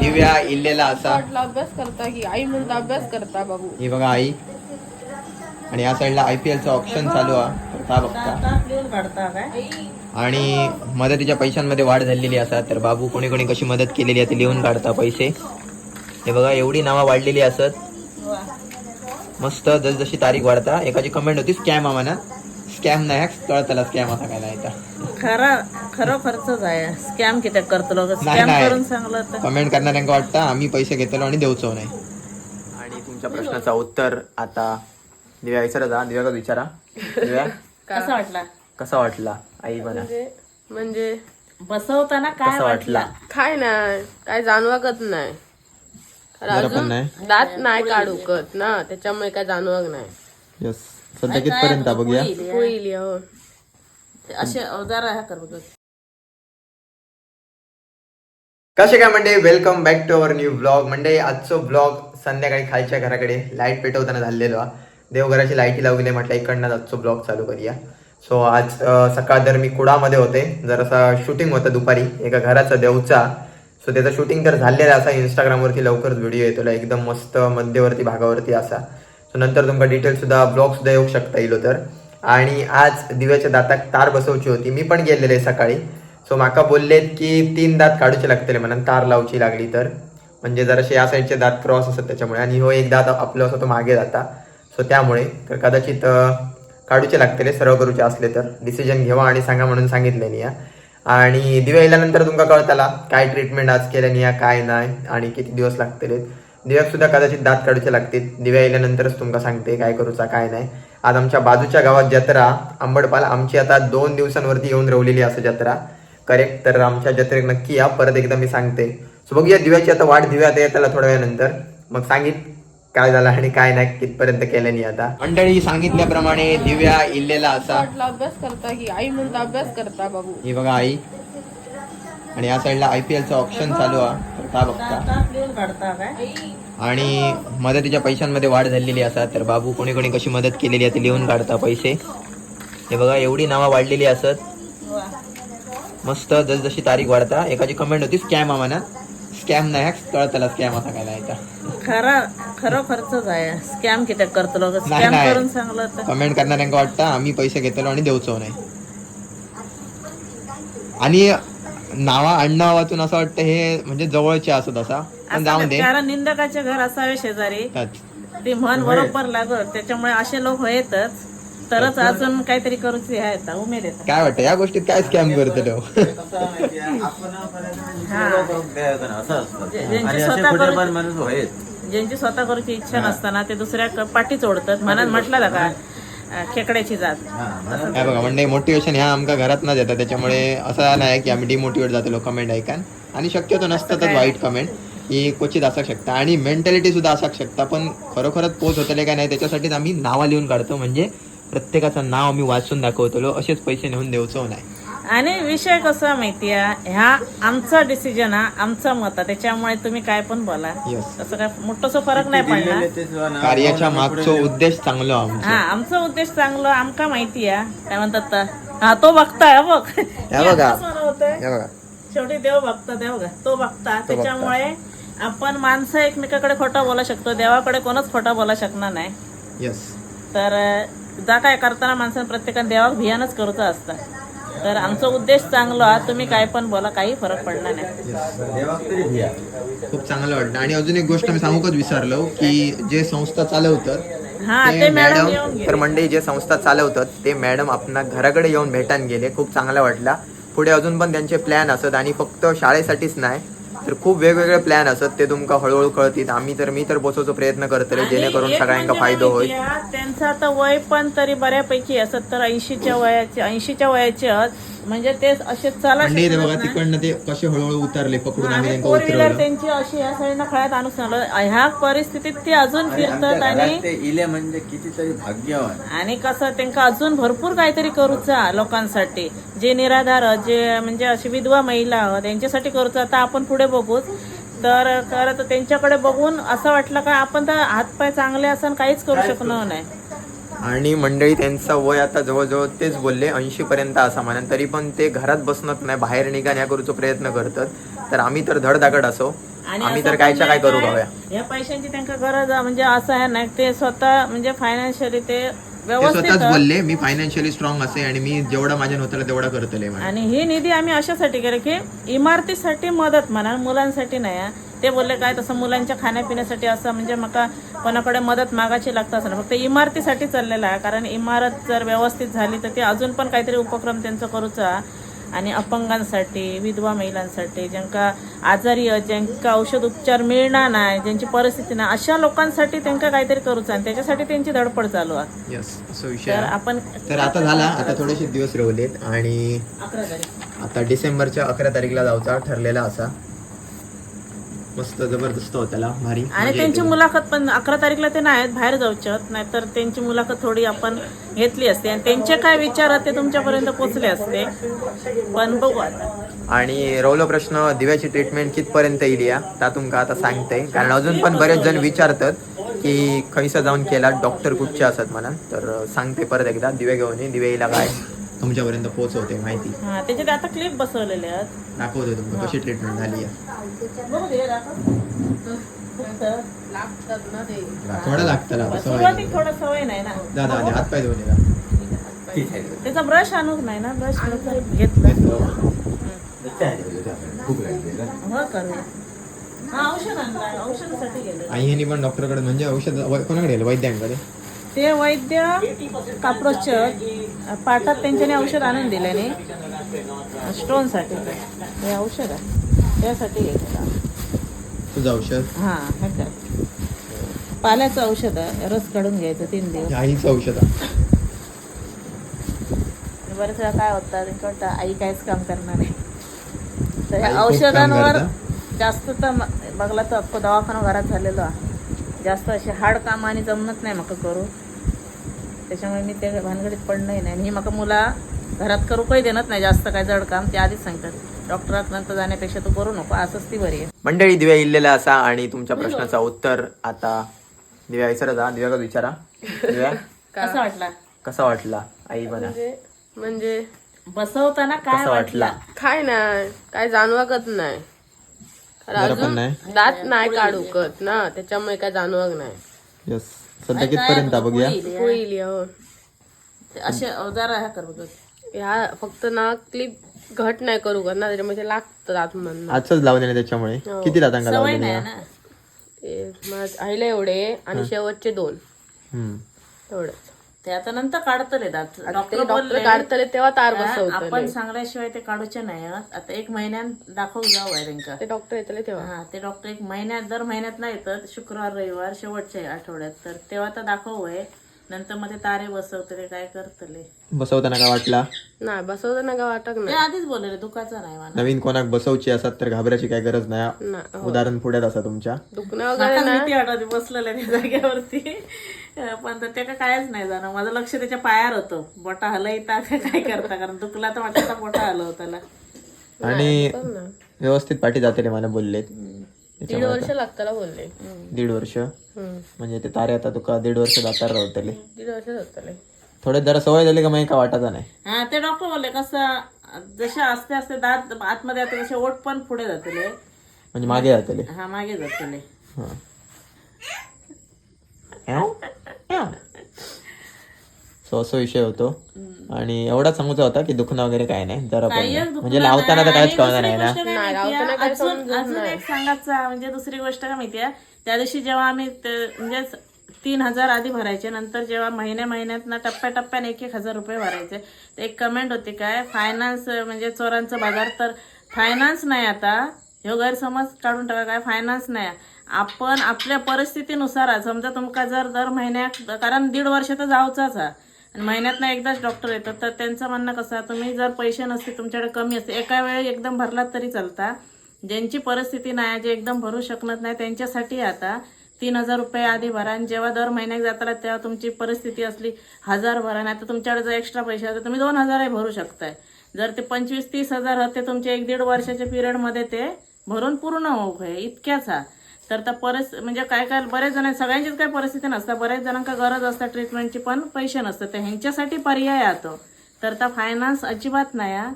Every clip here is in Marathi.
दिव्या इल्लेला असा. वाटलं अभ्यास करता की आई म्हणता अभ्यास करता बाबू. ही बघा आई. आणि या साईडला आय पी एलचं ऑप्शन चालू आहे. बघता आणि मदतीच्या पैशांमध्ये वाढ झालेली असा. तर बाबू कोणी कोणी कशी मदत केलेली आहे ते लिहून काढता पैसे. हे बघा एवढी नावं वाढलेली असत. मस्त जसजशी तारीख वाढता. एकाची कमेंट होती स्कॅम आम्हाला स्कॅम नाही कळतला स्कॅम असा काय नाही खरा खरं खर्चच आहे. स्कॅम किती करतो लोक नाही, स्कॅम नाही. करून सांगलं तर. कमेंट करणाऱ्यांका वाटतं? आम्ही पैसे घेतलो आणि देऊचो नाही. आणि तुमच्या प्रश्नाचं उत्तर आता दिव्या विचारा जा. दिव्या का विचारा? दिव्या? कसं वाटला? कसा वाटला? आई बना म्हणजे म्हणजे? बसवताना काय कसा वाटला? वाटला? काय नाही. काय जाणवागत नाही. कारण जरा पण अजून नाही. दात नाही काढूकत ना. त्याच्यामुळे काय जाणवक नाही. यस सध्या कितपर्यंत बघूया. होईल हो. ते असे अवजार ह्या कर बघ. कसे काय म्हणजे welcome back to our new blog म्हणजे आजचो ब्लॉग संध्याकाळी खालच्या घराकडे. लाइट पेटवताना झालेलो हा. देवघराची लाईटी लावली म्हटलं इकडनं आजचो ब्लॉग चालू करूया. सो आज अं, सकाळ तर मी कुडामध्ये होते. जरासा शूटिंग होतं दुपारी. एका घराचा देवचा. सो त्याचं शूटिंग तर झालेलं असा इंस्टाग्रामवरती लवकरच व्हिडिओ येतो एकदम मस्त मध्यवर्ती भागावरती असा. सो नंतर तुमका डिटेल सुद्धा ब्लॉग सुद्धा येऊ शकता येईल तर. आणि आज दिव्याच्या दाताक तार बसवची होती. मी पण गेलेले सकाळी. सो माका बोललेत की तीन दात काढूचे लागतले म्हणून तार लावची लागली तर. म्हणजे जराशे या साईडचे दात क्रॉस असतात त्याच्यामुळे. आणि हो एक दात आपलं असं तो मागे जाता. सो त्यामुळे तर कदाचित काढूचे लागतले सर्व करूचे असले तर. डिसिजन घेवा आणि सांगा म्हणून सांगितले या आणि दिव्या येल्यानंतर तुमका कळताला काय ट्रीटमेंट आज केल्यानी या काय नाही आणि किती दिवस लागतले दिव्याक सुद्धा कदाचित दात काढूचे लागतील. दिव्या येल्यानंतरच तुमका सांगते काय करूचा काय नाही. आज आमच्या बाजूच्या गावात जत्रा. अंबडपाल आमची आता दोन दिवसांवरती येऊन रवलेली असं जत्रा. करेक्ट? तर आमच्या जत्रेक नक्की या. परत एकदा मी सांगते. सो बघूया दिव्याची आता वाट दिव्यात आहे त्याला थोड्या वेळानंतर. मग सांगित काय झालं आणि काय नाही कितपर्यंत केल्यानी आता. मंडळी सांगितल्याप्रमाणे दिव्या इल्लेला असा. अभ्यास करता की आई म्हणता अभ्यास करता बाबू. ही बघा आई. आणि या साईडला आय पी एलचं ऑप्शन चालू आहे. ता बघता आणि मदतीच्या पैशांमध्ये वाढ झालेली असा तर बाबू कोणी कोणी कशी मदत केलेली आहे ते लिहून काढता पैसे. हे बघा एवढी नावं वाढलेली असत. मस्त जसजशी तारीख वाढता एकाची कमेंट होती स्कॅम आम्हाला स्कॅम नाही कळतला स्कॅम असा काय नाही खरा खरं खर्चच आहे. स्कॅम किती. करून सांगलं कमेंट करणाऱ्यांका वाटतं आम्ही पैसे घेतलो आणि देऊचो नाही. आणि नावा आडनावातून असं वाटतं हे म्हणजे जवळचे असत असा. पण जाऊन दे. कारण निंदकाचे घर असावे शेजारी. ती म्हण बरोबर लागत त्याच्यामुळे असे लोक होयतच. तरच अजून काहीतरी करूची हे येतात उमेद येतात काय वाटतं? या गोष्टीत काय स्कॅम करतो जे- ज्यांची स्वतः करूची इच्छा नसताना ते दुसऱ्या पाठीच ओढतात म्हणत म्हटलं का खेकड्याची जात. काय बघा म्हणजे मोटिवेशन ह्या आमका घरात न देतात त्याच्यामुळे असं नाही की आम्ही डिमोटिवेट जातो कमेंट ऐकान. आणि शक्यतो नसतातच वाईट कमेंट ही क्वचित असू शकता. आणि मेंटॅलिटी सुद्धा असू शकता. पण खरोखरच पोच होतले काय नाही त्याच्यासाठीच आम्ही नावं लिहून काढतो. म्हणजे प्रत्येकाचं नाव आम्ही वाचून दाखवतो असेच पैसे नेऊन देऊचो नाही. आणि विषय कसा माहितीये? ह्या आमचा डिसिजन हा आमचा मत आहे. त्याच्यामुळे तुम्ही काय पण बोला. Yes. तसं काय मोठस फरक नाही पडणार. कार्याच्या मागचा उद्देश चांगला आमचा. हा आमचा उद्देश चांगलं. आमका माहिती आहे. काय म्हणतात तर? हा तो बघताय हा बघ. हे बघा. हे शेवटी देव बघता देव बघा. तो बघता. त्याच्यामुळे आपण माणसं एकमेकाकडे खोटं बोला शकतो. देवाकडे कोणच खोटं बोला शकणार नाही. येस तर अं, जा काय करताना माणसानं प्रत्येकाने देवाक भियानच करूचं असतं. तर आमचा उद्देश चांगला तुम्ही काय पण बोला काही फरक पडणार नाही. खूप चांगलं वाटलं. आणि अजून एक गोष्ट मी सांगूकच विसरलो की जे संस्था चालवतात हा ते मॅडम. तर मंडळी जे संस्था चालवतात ते मॅडम आपणा घराकडे येऊन भेटान गेले. खूप चांगला वाटला. पुढे अजून पण त्यांचे प्लॅन असत आणि फक्त शाळेसाठीच नाही तर खूप वेगवेगळे प्लॅन असत ते तुमका हळूहळू कळतील आम्ही तर मी तर पोचवतो प्रयत्न करतले जेणेकरून एक सगळ्यांका म्हणजे फायदा होईल त्यांचं आता वय पण तरी बऱ्यापैकी असत तर ऐंशीच्या वयाचे ऐंशीच्या वयाचे आहेत. म्हणजे ते असे चाला मंडळी ते शकत बघा. तिकडनं ते कसे हळूहळू उतरले पकडून आम्ही त्यांना फोर व्हीलर उतरवलं. त्यांची अशी या साईडनं खळ्यात आणून सांगलं ह्या परिस्थितीत ते अजून फिरतात आणि ते इले म्हणजे कितीतरी भाग्यवान. आणि कसं त्यांना अजून भरपूर काहीतरी करूचा लोकांसाठी. जे निराधार आहेत, जे म्हणजे अशी विधवा महिला आहेत, त्यांच्यासाठी करूचा आता आपण पुढे बघूच तर खरं तर त्यांच्याकडे बघून असं वाटलं का आपण तर हातपाय चांगले असं काहीच करू शकणार नाही. आणि मंडळी त्यांचं वय आता जवळजवळ तेच बोलले ऐंशी पर्यंत असा म्हणा तरी पण ते घरात बसणत नाही बाहेर निघाण्या करूचो प्रयत्न करतात तर आम्ही तर धडधाकड असो आणि आम्ही तर कायच्या काय करू काय, या पैशांची त्यांना गरज आहे म्हणजे असं आहे ना ते स्वतः म्हणजे फायनान्शियली ते स्वतःच. बोलले मी फायनान्शियली स्ट्रॉंग असे आणि मी जेवढा माझ्या होताला तेवढा करतले. आणि ही निधी आम्ही अशासाठी केली की इमारतीसाठी मदत म्हणा मुलांसाठी नाही. ते बोलले काय तसं मुलांच्या खाण्यापिण्यासाठी असं म्हणजे मका कोणाकडे मदत मागायची लागतं असं. फक्त इमारतीसाठी चाललेलं आहे. कारण इमारत जर व्यवस्थित झाली तर ते अजून पण काहीतरी उपक्रम त्यांचं करूचा. आणि अपंगांसाठी विधवा महिलांसाठी ज्यांका आजारी ज्यांका औषध उपचार मिळणार नाही ज्यांची परिस्थिती नाही अशा लोकांसाठी त्यांना काहीतरी करूचा. आणि त्याच्यासाठी त्यांची धडपड चालू आहे. तर. आपण तर आता झाला आता थोडेसे दिवस राहिलेत आणि अकरा तारीख. आता डिसेंबरच्या अकरा तारीखला जाऊचा ठरलेला असा. मस्त जबरदस्त होताला भारी. आणि त्यांची. मुलाखत पण अकरा तारीखला ते नाही बाहेर जाऊच्यात. नाहीतर त्यांची मुलाखत थोडी आपण घेतली असते. आणि त्यांचे काय विचार ते तुमच्यापर्यंत पोहोचले असते. पण बघू आता. आणि रवलो प्रश्न दिव्याची ट्रीटमेंट कितपर्यंत येईल या? ता तुमका आता सांगते. कारण अजून पण बरेच जण विचारतात की खैसं जाऊन केला डॉक्टर कुठचे असत मला तर सांगते परत एकदा. दिवे घेऊन दिवेला काय? तुमच्यापर्यंत पोहोचवते माहिती. हा त्याच्यात आता क्लिप बसवलेले आहेत. दाखवते तुमका कशी ट्रीटमेंट झाली आहे. बघू दे दाखव. ना थोडा लागतं सवय सुरुवातीक थोडं सवय नाही ना. दादा आधी हात पाय धुवून येतात. त्याचा ब्रश आणूक नाही ना? ब्रश घेतलं. हो. हा औषध आणलाय. औषधासाठी गेले आई पण डॉक्टरकडे म्हणजे औषध वै- कोणाकडे गेलं? वैद्यांकडे? ते वैद्य काप्रोसचे पाटात त्यांच्याने औषध आणून दिल्याने स्टोनसाठी. हे औषध आहे. त्यासाठी घेतलं औषध? हा हे काय? पाल्याचं औषध आहे. रस काढून घ्यायचं तीन दिवस. आईचं औषध. बरेच वेळा काय होतं? आई काहीच काम करणार नाही. तर औषधांवर. जास्त तर बघला तर अख्खो दवाखाना घरात झालेलो. आहे. जास्त असे हाड काम आणि जमत नाही म्हाका करू. त्याच्यामुळे मी त्या भानगडीत पडणंही नाही. आणि ही म्हाका मुला घरात करू काही देणत नाही जास्त काय जड काम ते आधीच सांगतात. डॉक्टरात नंतर जाण्यापेक्षा तू करू नको असंच ती बरी आहे. मंडळी दिव्या इल्लेला असा आणि तुमच्या प्रश्नाचं उत्तर आता दिव्या विचारा जा दिव्या का विचारा? दिव्या? कसं वाटला? कसा वाटला? आई बना. म्हणजे म्हणजे बसवताना काय कसा वाटला? काय नाही काय जाणवागत नाही. अजून नाही. दात नाही काढूकत ना त्याच्यामुळे काय जाणवत नाही. यस सध्या कितपर्यंत बघूया. होईल हो. असे जरा ह्या कर बघ. ह्या फक्त ना क्लिप घट नाही करू का ना त्याच्यामध्ये लागतं दात म्हणणं आजच लावले त्याच्यामुळे. किती दातांका लावले नाही आईला एवढे आणि शेवटचे दोन. तेवढंच ते आता नंतर काढतले दात डॉक्टर बोलले काढतले तेव्हा तार हा, आपण सांगल्याशिवाय ते काढूचे नाही. आता एक महिन्यात दाखवू जाऊ आहे ते डॉक्टर येतले तेव्हा. हा ते डॉक्टर एक महिन्यात दर महिन्यात नाही येतात शुक्रवार रविवार शेवटच्या आठवड्यात. तर तेव्हा तर दाखवू आहे नंतर मध्ये तारे बसवतले काय करतले. बसवताना काय वाटला? नाही बसवताना का वाटत ते नाही आधीच बोलले दुखाचा नाही मला नवीन कोणाक बसवची असतात तर घाबरायची काय गरज नाही हो. उदाहरण पुढ्यात असा तुमच्या. दुखणं वगैरे बसलेल्या त्या जागेवरती. पण ते काय कायच नाही जाणं. माझं लक्ष त्याच्या पायावर होतं. बोटा हलयता का काय करता? कारण दुखला तर वाटतं बोटा हलव त्याला. आणि. व्यवस्थित पाठी जाते मला बोललेत. दीड वर्ष लागताला बोलले. दीड वर्ष. म्हणजे ते तारे आता तुका दीड वर्ष दातार राहतले दीड वर्ष लागताले थोडे जरा सवय झाली का मग काय वाटायचं नाही? हा ते डॉक्टर बोलले कसं जसे असते असते दात आतमध्ये जाते तसे ओठ पण पुढे जातले. म्हणजे मागे जातले. हा मागे जातले. सो असं विषय होतो. आणि एवढाच सांगूचा होता की दुखणं वगैरे काय नाही जरा पण म्हणजे लावताना तर काहीच कळणार नाही ना? अजून अजून एक सांगायचं म्हणजे दुसरी गोष्ट काय माहितीये? त्या दिवशी जेव्हा आम्ही म्हणजे तीन हजार आधी भरायचे नंतर जेव्हा महिन्या महिन्यात ना टप्प्याटप्प्याने एक एक हजार रुपये भरायचे. तर एक कमेंट होती काय फायनान्स म्हणजे चोरांचा बाजार तर फायनान्स नाही आता. ह्यो गैरसमज काढून टाका काय फायनान्स नाही. आपण आपल्या परिस्थितीनुसार समजा तुमका जर दर महिन्यात कारण दीड वर्ष तर जाऊचाच हा आणि महिन्यातनं एकदाच डॉक्टर येतात. तर त्यांचं म्हणणं कसं आहे, तुम्ही जर पैसे नसते तुमच्याकडे कमी असते एका वेळी एकदम भरलात तरी चालता. ज्यांची परिस्थिती नाही जे एकदम भरू शकत नाही त्यांच्यासाठी आता तीन हजार रुपये आधी भरा. आणि जेव्हा दर महिन्यात जाताला तेव्हा तुमची परिस्थिती असली हजार भरा नाही तर तुमच्याकडे जर एक्स्ट्रा पैसे असते तुम्ही दोन हजारही भरू शकताय. जर ते पंचवीस तीस हजार होते तुमचे एक दीड वर्षाच्या पिरियडमध्ये ते भरून पूर्ण होऊ आहे इतक्याच हा. तर त्या परिस म्हणजे काय काय बरेच जण सगळ्यांचीच काही परिस्थिती नसतात बऱ्याच जणांका गरज असतात ट्रीटमेंटची पण पैसे नसतात तर ह्यांच्यासाठी पर्याय येतो तर त्या फायनान्स अजिबात नाही हा.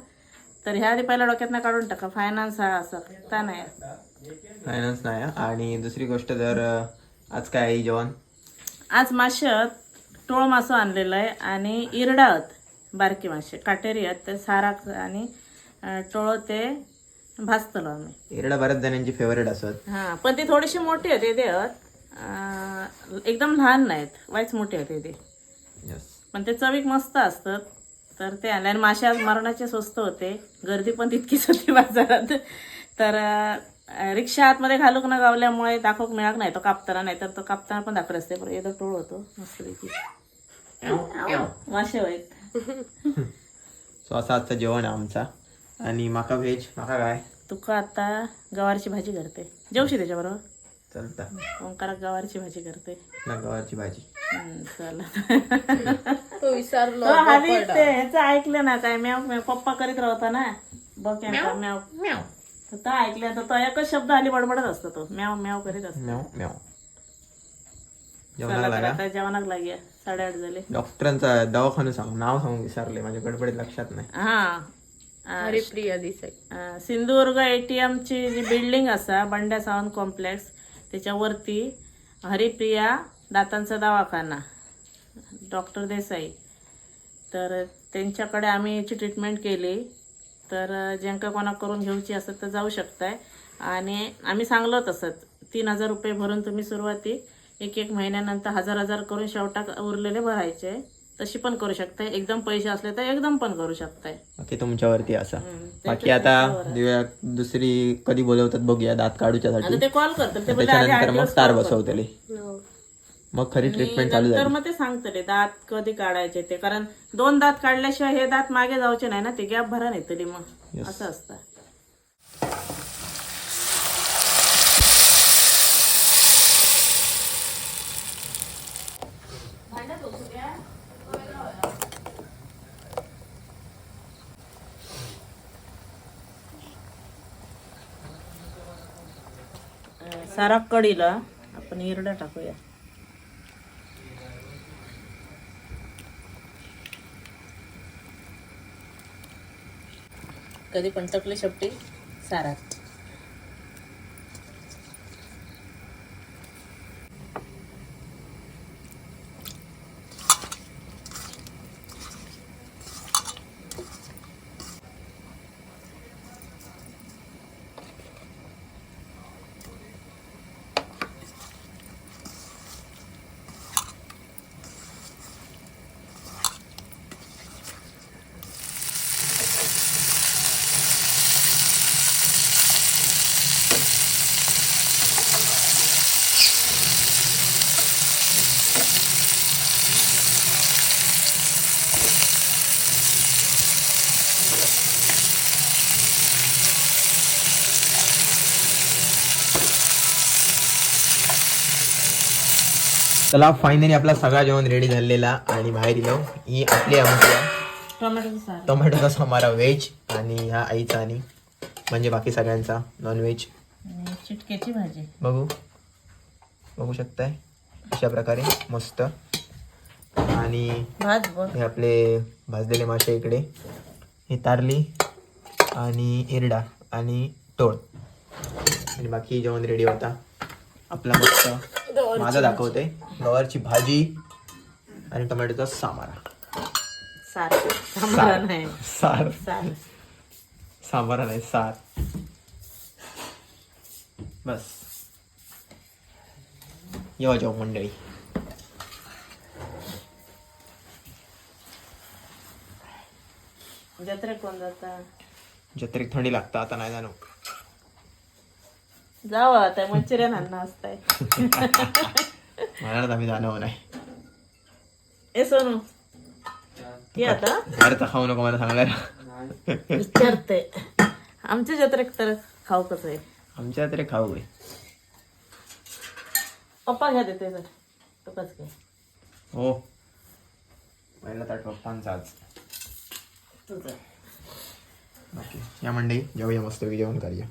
तर ह्या आधी पहिल्या डोक्यातनं काढून टाका. फायनान्स हा असं त्या नाही. फायनान्स नाही हा. आणि दुसरी गोष्ट जर अं, आज काय आहे जेवण? आज माशात टोळ मासं आणलेलं आहे. आणि इरडाळत बारकी मासे. काटेरी आहेत. ते सारा आणि अं, टोळ ते भाजतलो आम्ही. एरडा बऱ्याच जणांची फेवरेट असत. हां पण ती थोडीशी मोठी होते ते एकदम लहान नाहीत. वाईच मोठी होते ते. पण ते चवीक मस्त असतात तर ते आणले आणि मासे आज मरणाचे स्वस्त होते. गर्दी पण तितकीच होती बाजारात. तर रिक्षा आतमध्ये घालूक न गावल्यामुळे दाखवक मिळाक नाही. तो कापताना नाही तर तो कापताना पण दाखवत असते. पण एकदा टोळ होतो. मस्तपैकी. मासे होईत. सो असं आजचं जेवण आहे आमचा. आणि माका व्हेज माका काय? तुका आता गवारची भाजी करते. जेवशी त्याच्याबरोबर? चलता. ओंकाराक गवारची भाजी करते. ना गव्हाची भाजी. हम्म, चला. तो विसरलो तो आधी ते ह्याचं ऐकलं ना काय म्याव म्याव पप्पा करीत राहता ना. बघ यांचा म्याव म्याव. तर तो ऐकलं तर तो एकच शब्द आली बडबडत असतो तो. म्याव म्याव करीत असतो. म्याव म्याव. चला जेवणाला तर लागा आता जेवणाक लागूया. साडेआठ झाले. डॉक्टरांचा दवाखाना सांग नाव सांगून विसरले माझ्या गडबडीत लक्षात नाही. हा. हरिप्रिया दिसाय अं, सिंधुदुर्ग एटीएम ची जी बिल्डिंग असा बंड्या सावंत कॉम्प्लेक्स त्याच्यावरती हरिप्रिया दातांचा दवाखाना डॉक्टर देसाई. तर त्यांच्याकडे आम्ही याची ट्रीटमेंट केली. तर ज्यांका कोणाक करून घेऊची असत तर जाऊ शकताय. आणि आम्ही सांगलो तसंच तीन हजार रुपये भरून तुम्ही सुरुवाती एक एक महिन्यानंतर हजार हजार करून शेवटाक उरलेले भरायचे. तशी पण करू शकताय. एकदम पैसे असले तर एकदम पण करू शकताय. बाकी तुमच्यावरती असा. बाकी आता दिव्या दुसरी कधी बोलवतात बघूया दात काढूच्यासाठी. आता ते कॉल करतात ते बोलले आधी आठ त्याच्यानंतर मग दिवस तार call करतो. बसवतले. हो. मग खरी ट्रीटमेंट चालू तर मग ते सांगतले दात कधी काढायचे ते? कारण दोन दात काढल्याशिवाय हे दात मागे जाऊचे नाही ना ते गॅप भरा नाही तरी मग असं असतं. सारा कढीला आपण इरडा टाकूया. कधी पण तकली शेपटी सारात चला फायनली आपला सगळा जेवण रेडी झालेला आणि बाहेर येलो ही आपली आमची टोमॅटोचं समारा व्हेज आणि ह्या आईचा आणि म्हणजे बाकी सगळ्यांचा नॉन व्हेज आणि चिटक्याची भाजी. बघू. बघू शकताय? अशा प्रकारे मस्त. आणि हे आपले भाजलेले मासे इकडे. ही तारली आणि इरडा आणि टोळ आणि बाकी जेवण रेडी होता. आपला मस्त. माझा दाखवते. गवारची भाजी आणि टोमॅटोचा सामारा. सार. सांबार नाही. सार. सार. सांबारा नाही सार. बस. येवा जाऊ मंडळी. जत्रे कोण जाता? जत्रेक थंडी लागतं आता नाही जाणू. जाऊ आता मंचुरियन अन्न असताय. मला आम्ही जाणं नाही. ए सोनू. ये आता. बाहेरचा खाऊ नको मला सांगायला. विचारते. आमच्या जत्रेक तर खाऊकच आहे? आमच्या तरी खाऊ आहे. पप्पा घ्या देते तर तुकाच घे हो. पहिला ताट पप्पांचा आज. तुझं. या मंडळी जेवूया मस्त जेवण करूया.